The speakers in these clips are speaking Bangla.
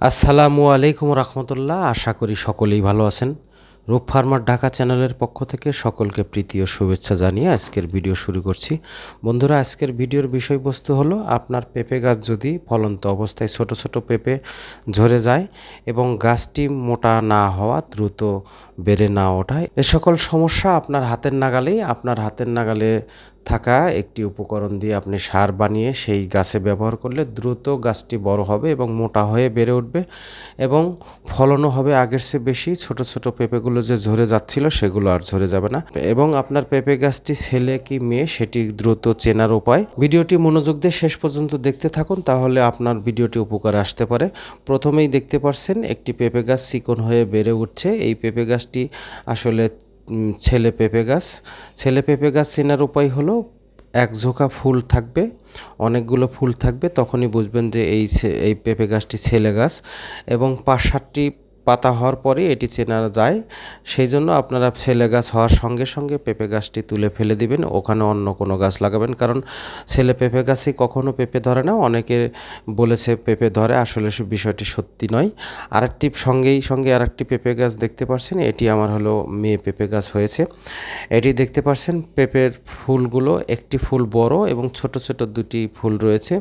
আসসালামু আলাইকুম রহমতুল্লাহ। আশা করি সকলেই ভালো আছেন। রূপ ফার্মার ঢাকা চ্যানেলের পক্ষ থেকে সকলকে প্রীতি ও শুভেচ্ছা জানিয়ে আজকের ভিডিও শুরু করছি। বন্ধুরা, আজকের ভিডিওর বিষয়বস্তু হলো, আপনার পেঁপে গাছ যদি ফলন্ত অবস্থায় ছোট ছোট পেঁপে ঝরে যায় এবং গাছটি মোটা না হওয়া, দ্রুত বেড়ে না ওঠায়, এ সকল সমস্যা আপনার হাতের নাগালেই, আপনার হাতের নাগালে থাকা একটি উপকরণ দিয়ে আপনি সার বানিয়ে সেই গাছে ব্যবহার করলে দ্রুত গাছটি বড় হবে এবং মোটা হয়ে বেড়ে উঠবে এবং ফলনও হবে আগের চেয়ে বেশি। ছোট ছোট পেঁপেগুলো যে ঝরে যাচ্ছিল সেগুলো আর ঝরে যাবে না। এবং আপনার পেঁপে গাছটি ছেলে কি মেয়ে সেটি দ্রুত চেনার উপায়। ভিডিওটি মনোযোগ দিয়ে শেষ পর্যন্ত দেখতে থাকুন, তাহলে আপনার ভিডিওটি উপকারে আসতে পারে। প্রথমেই দেখতে পাচ্ছেন একটি পেঁপে গাছ চিকন হয়ে বেড়ে উঠছে। এই পেঁপে গাছটি আসলে ছেলে পেঁপে গাছ। ছেলে পেঁপে গাছ চেনার উপায় হলো এক ঝোঁকা ফুল থাকবে, অনেকগুলো ফুল থাকবে, তখনই বুঝবেন যে এই এই পেঁপে গাছটি ছেলে গাছ। এবং সাতটি পাতা হওয়ার পরে এটি চেনা যায়। সেই জন্য আপনারা ছেলে গাছ হওয়ার সঙ্গে সঙ্গে পেঁপে গাছটি তুলে ফেলে দিবেন। ওখানে অন্য কোনো গাছ লাগাবেন। কারণ ছেলে পেঁপে গাছই কখনো পেঁপে ধরে না। অনেকে বলেছে পেঁপে ধরে। আসলে বিষয়টি সত্যি নয়। আরেকটি সঙ্গেই সঙ্গে আরেকটি পেঁপে গাছ দেখতে পাচ্ছেন এটি আমার হলো মেয়ে পেঁপে গাছ হয়েছে। এটি দেখতে পাচ্ছেন পেঁপের ফুলগুলো। একটি ফুল বড় এবং ছোট ছোট দুটি ফুল রয়েছে।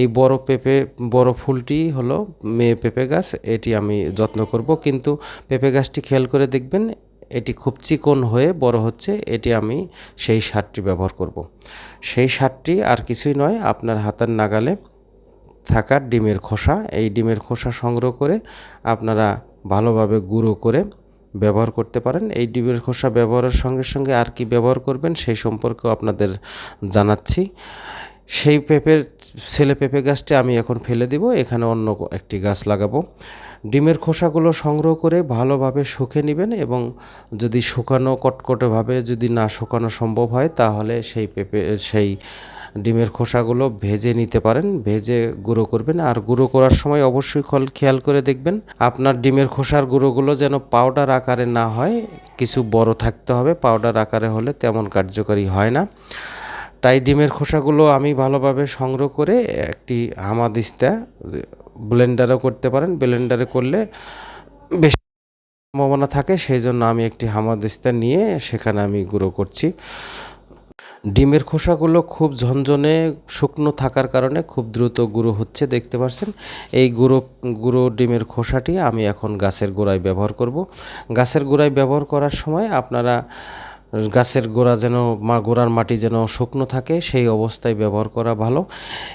এই বড় পেঁপে, বড় ফুলটি হলো মেয়ে পেঁপে গাছ। এটি আমি যত্ন করব, কিন্তু পেঁপে গাছটি খেয়াল করে দেখবেন এটি খুব চিকন হয়ে বড় হচ্ছে, এটি আমি সেই সারটি ব্যবহার করব। সেই সারটি আর কিছুই নয়, আপনার হাতের নাগালে থাকা ডিমের খোসা, এই ডিমের খোসা সংগ্রহ করে আপনারা ভালোভাবে গুঁড়ো করে ব্যবহার করতে পারেন। এই ডিমের খোসা ব্যবহারের সঙ্গে সঙ্গে আর কি ব্যবহার করবেন সেই সম্পর্কেও আপনাদের জানাচ্ছি। সেই পেঁপের ছেলে পেঁপে গাছটি আমি এখন ফেলে দিব, এখানে অন্য একটি গাছ লাগাবো। ডিমের খোসাগুলো সংগ্রহ করে ভালোভাবে শুকে নেবেন এবং যদি শুকানো কটকটেভাবে যদি না শুকানো সম্ভব হয়, তাহলে সেই পেঁপে, সেই ডিমের খোসাগুলো ভেজে নিতে পারেন, ভেজে গুঁড়ো করবেন। আর গুঁড়ো করার সময় অবশ্যই খল- খেয়াল করে দেখবেন, আপনার ডিমের খোসার গুঁড়োগুলো যেন পাউডার আকারে না হয়, কিছু বড় থাকতে হবে, পাউডার আকারে হলে তেমন কার্যকরী হয় না। তাই ডিমের খোসাগুলো আমি ভালোভাবে সংগ্রহ করে একটি হামাদিস্তা ব্লেন্ডারও করতে পারেন। ব্লেন্ডারে করলে বেশি সম্ভাবনা থাকে, সেই জন্য আমি একটি হামাদিস্তা নিয়ে সেখানে আমি গুঁড়ো করছি। ডিমের খোসাগুলো খুব ঝনঝনে শুকনো থাকার কারণে খুব দ্রুত গুঁড়ো হচ্ছে, দেখতে পাচ্ছেন এই গুঁড়ো গুঁড়ো ডিমের খোসাটি আমি এখন গাছের গোড়ায় ব্যবহার করব। গাছের গোড়ায় ব্যবহার করার সময় আপনারা গাছের গোড়া যেন, মা গোড়ার মাটি যেন শুকনো থাকে, সেই অবস্থায় ব্যবহার করা ভালো।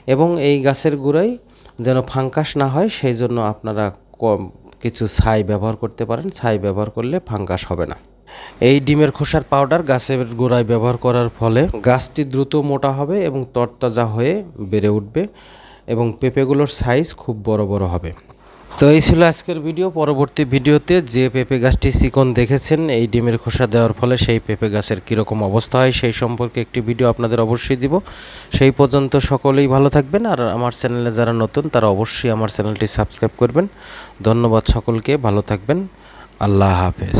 এবং এই গাছের গোড়ায় যেন ফাঙ্কাস না হয়, সেই জন্য আপনারা কম কিছু ছাই ব্যবহার করতে পারেন। ছাই ব্যবহার করলে ফাঙ্কাস হবে না। এই ডিমের খোসার পাউডার গাছের গোড়ায় ব্যবহার করার ফলে গাছটি দ্রুত মোটা হবে এবং তরতাজা হয়ে বেড়ে উঠবে এবং পেঁপেগুলোর সাইজ খুব বড় বড় হবে। তো এই ছিল আজকের ভিডিও। পরবর্তী ভিডিওতে যে পেঁপে গাছটি চিকন দেখেছেন, এই ডিমের খোসা দেওয়ার ফলে সেই পেঁপে গাছের কীরকম অবস্থা হয় সেই সম্পর্কে একটি ভিডিও আপনাদের অবশ্যই দিব। সেই পর্যন্ত সকলেই ভালো থাকবেন আর আমার চ্যানেলে যারা নতুন, তারা অবশ্যই আমার চ্যানেলটি সাবস্ক্রাইব করবেন। ধন্যবাদ সকলকে, ভালো থাকবেন। আল্লাহ হাফেজ।